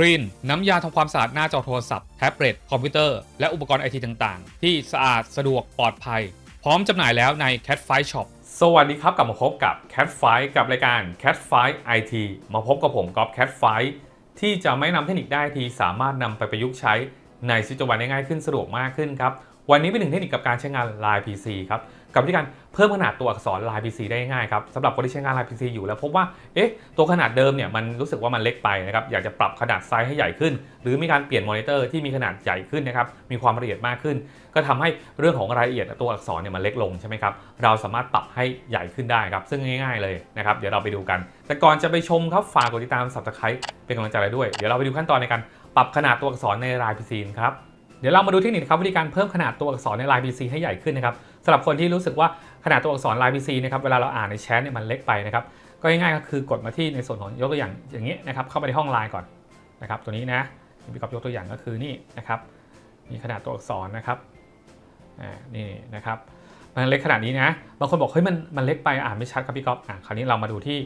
ครีนน้ำยาทำความสะอาดหน้าจอโทรศัพท์แท็บเล็ตคอมพิวเตอร์ และอุปกรณ์ไอทีต่างๆ ที่สะอาดสะดวกปลอดภัย พร้อมจำหน่ายแล้วใน Cat f i Shop สวัสดีครับกลับมาพบกับ Cat f i กับรายการ Cat Fight IT มาพบกับผมกอฟ Cat Fight ที่จะไม่นำเทคนิคได้ทีสามารถนำไปประยุกต์ใช้ในชีวิตประจำวันได้ง่ายขึ้นสะดวกมากขึ้นครับวันนี้เป็นหนึ่งเทคนิคกับการใช้งาน Line PC ครับ กับวิธีการเพิ่มขนาดตัวอักษร Line PC ได้ง่ายครับสำหรับคนที่ใช้งาน Line PC อยู่แล้วพบว่าเอ๊ะตัวขนาดเดิมเนี่ยมันรู้สึกว่ามันเล็กไปนะครับอยากจะปรับขนาดไซส์ให้ใหญ่ขึ้น หรือมีการเปลี่ยนมอนิเตอร์ที่มีขนาดใหญ่ขึ้นนะครับมีความละเอียดมากขึ้น ก็ทำให้เรื่องของรายละเอียดตัวอักษรเนี่ยมันเล็กลงใช่ไหมครับเราสามารถปรับให้ใหญ่ขึ้นได้ครับซึ่งง่าย ๆเลยนะครับเดี๋ยวเราไปดูกัน แต่ก่อนจะไปชมครับฝากกดติดตาม subscribe เป็นกำลังใจเลยด้วยเดี๋ยวเราไปดูขั้นตอนในการปรับขนาดตัวอักษรในลาย PC ครับเดี๋ยวเรามาดูเทคนิคครับวิธีการเพิ่มขนาดตัวอักษรในลาย PC ให้ใหญ่ขึ้นนะครับำหรับคนที่รู้สึกว่าขนาดตัวอักษรลาย PC นะครับเวลาเราอ่านในแชทเนี่ยมันเล็กไปนะครับก็ง่ายๆก็คือกดมาที่ในส่วนของยกตัวอย่างอย่างนี้นะครับเข้าไปในห้องไลน์ก่อนนะครับตัวนี้นะพี่กอบยกตัวอย่างก็คือนี่นะครับมีขนาดตัวอักษรนะครับอ่านี่นะครับมันเล็กขนาดนี้นะบางคนบอกเฮ้ยมันมันเล็กไปอ่านไม่ชัดครับพี่ก๊อฟอะคราวนี้เรามาดูที่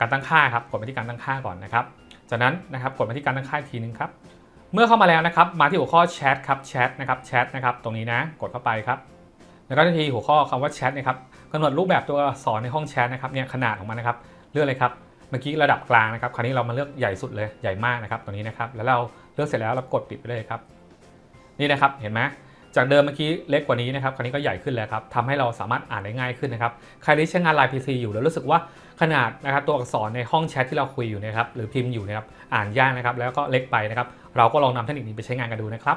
การตั้งค่าครับกดไปที่การตั้งค่าก่อนนะครับจากนั้นนะครับกดมาที่การตั้งค่าอีกทีนึงครับเมื่อเข้ามาแล้วนะครับมาที่หัวข้อแชทครับแชทนะครับแชทนะครับตรงนี้นะกดเข้าไปครับ แล้วก็ทีหัวข้อคำว่าแชทนะครับกำหนดรูปแบบตัวอักษรในห้องแชทนะครับเนี่ยขนาดของมันนะครับเลือกเลยครับเมื่อกี้ระดับกลางนะครับ คราวนี้เรามาเลือกใหญ่สุดเลยใหญ่มากนะครับตัวนี้นะครับแล้วเราเลือกเสร็จแล้วเรากดปิดไปเลยครับ นี่นะครับเห็นไหมจากเดิมเมื่อกี้เล็กกว่านี้นะครับ คราวนี้ก็ใหญ่ขึ้นแล้วครับทำให้เราสามารถอ่านได้ง่ายขึ้นนะครับ ใครที่ใช้งาน Line PC อยู่แล้วรู้สึกว่าขนาดนะครับตัวอักษรในห้องแชทที่เราคุยอยู่นะครับหรือพิมพ์อยู่นะครับอ่านยากนะครับแล้วก็เล็กไปนะครับ เราก็ลองนำเทคนิคนี้ไปใช้งานกันดูนะครับ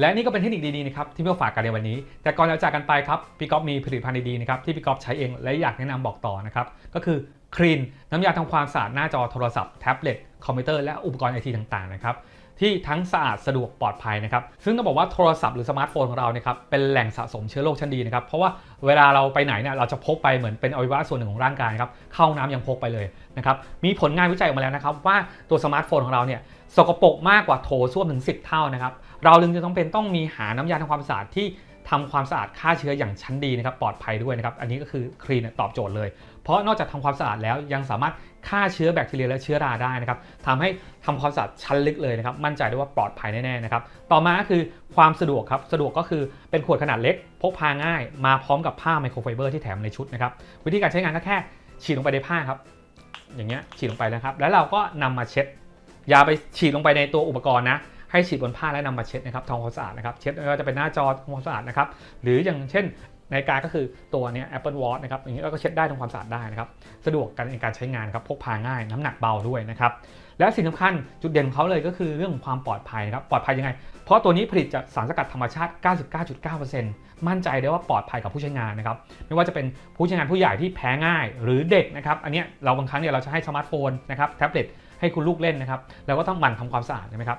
และนี่ก็เป็นเทคนิคดีๆนะครับที่พี่ก๊อฟฝากกันในวันนี้ แต่ก่อนจะจากกันไปครับพี่ก๊อฟมีผลิตภัณฑ์ดีๆนะครับที่พี่ก๊อฟใช้เองและอยากแนะนำบอกต่อนะครับก็คือครีนน้ำยาทำความสะอาดหน้าจอโทรศัพท์แท็บเล็ตคอมพิวเตอร์และอุปกรณ์ไอทีต่างๆนะครับ ที่ทั้งสะอาดสะดวกปลอดภัยนะครับ ซึ่งต้องบอกว่าโทรศัพท์หรือสมาร์ทโฟนของเราเนี่ยครับเป็นแหล่งสะสมเชื้อโรคชั้นดีนะครับ เพราะว่าเวลาเราไปไหนเนี่ยเราจะพกไปเหมือนเป็นอวัยวะส่วนหนึ่งของร่างกายครับ เข้าห้องน้ำยังพกไปเลยนะครับ มีผลงานวิจัยออกมาแล้วนะครับ ว่าตัวสมาร์ทโฟนของเราเนี่ยสกปรกมากกว่าโถส้วมถึง 10 เท่านะครับ เราจึงจะต้องเป็นต้องมีหาน้ำยาทำความสะอาดที่ ทำความสะอาดฆ่าเชื้ออย่างชั้นดีนะครับปลอดภัยด้วยนะครับอันนี้ก็คือครีนตอบโจทย์เลย เพราะนอกจากทำความสะอาดแล้วยังสามารถฆ่าเชื้อแบคทีเรียและเชื้อราได้นะครับทำให้ทำความสะอาดชั้นลึกเลยนะครับมั่นใจได้ว่าปลอดภัยแน่ๆนะครับต่อมาก็คือความสะดวกครับสะดวกก็คือเป็นขวดขนาดเล็ก พกพาง่าย มาพร้อมกับผ้าไมโครไฟเบอร์ที่แถมในชุดนะครับวิธีการใช้งานก็แค่ฉีดลงไปในผ้าครับอย่างเงี้ยฉีดลงไปนะครับแล้วเราก็นำมาเช็ดอย่าไปฉีดลงไปในตัวอุปกรณ์นะ ให้ฉีดบนผ้าและนำมาเช็ดนะครับทำความสะอาดนะครับ เช็ดไม่ว่าจะเป็นหน้าจอทำความสะอาดนะครับ หรืออย่างเช่นในาฬิกาก็คือตัวเนี้ย Apple Watch นะครับอย่างนี้เราก็เช็ดได้ทำความสะอาดได้นะครับสะดวกกันในการใช้งานครับพกพาง่ายน้ำหนักเบาด้วยนะครับและสิ่งสำคัญจุดเด่นของเขาเลยก็คือเรื่องของความปลอดภัยนะครับปลอดภัยยังไง เพราะตัวนี้ผลิตจากสารสกัดธรรมชาติ 99.9%มั่นใจได้ว่าปลอดภัยกับผู้ใช้งานนะครับไม่ว่าจะเป็นผู้ใช้งานผู้ใหญ่ที่แพ้ง่ายหรือเด็กนะครับอันเนี้ยเราบางครั้งเนี่ยเราจะให้สมาร์ทโฟนนะครับแท็บเล็ตให้คุณลูกเล่นนะครับเราก็ต้องหมั่นทำความสะอาดใช่ไหมครับ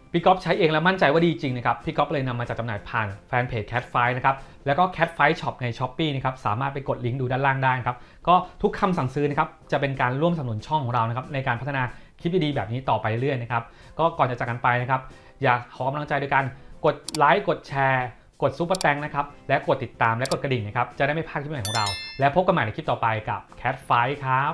พี่ก๊อฟใช้เองแล้วมั่นใจว่าดีจริงนะครับ พี่ก๊อฟเลยนำมาจัดจำหน่ายผ่านแฟนเพจ Cat f i นะครับ แล้วก็ Cat f i Shop ใน s h อ p e e นะครับ สามารถไปกดลิงก์ดูด้านล่างได้นะครับ ก็ทุกคำสั่งซื้อนะครับ จะเป็นการร่วมสนับสนุนช่องของเรานะครับ ในการพัฒนาคลิปดีๆแบบนี้ต่อไปเรื่อยๆนะครับ ก็ก่อนจะจากกันไปนะครับ อยากขอกำลังใจโดยการกดไลค์ กดแชร์ กดซุปเปอร์แตงนะครับ และกดติดตามและกดกระดิ่งนะครับ จะได้ไม่พลาดคลิปใหม่ของเรา และพบกันใหม่ในคลิปต่อไปกับ Cat f i ครับ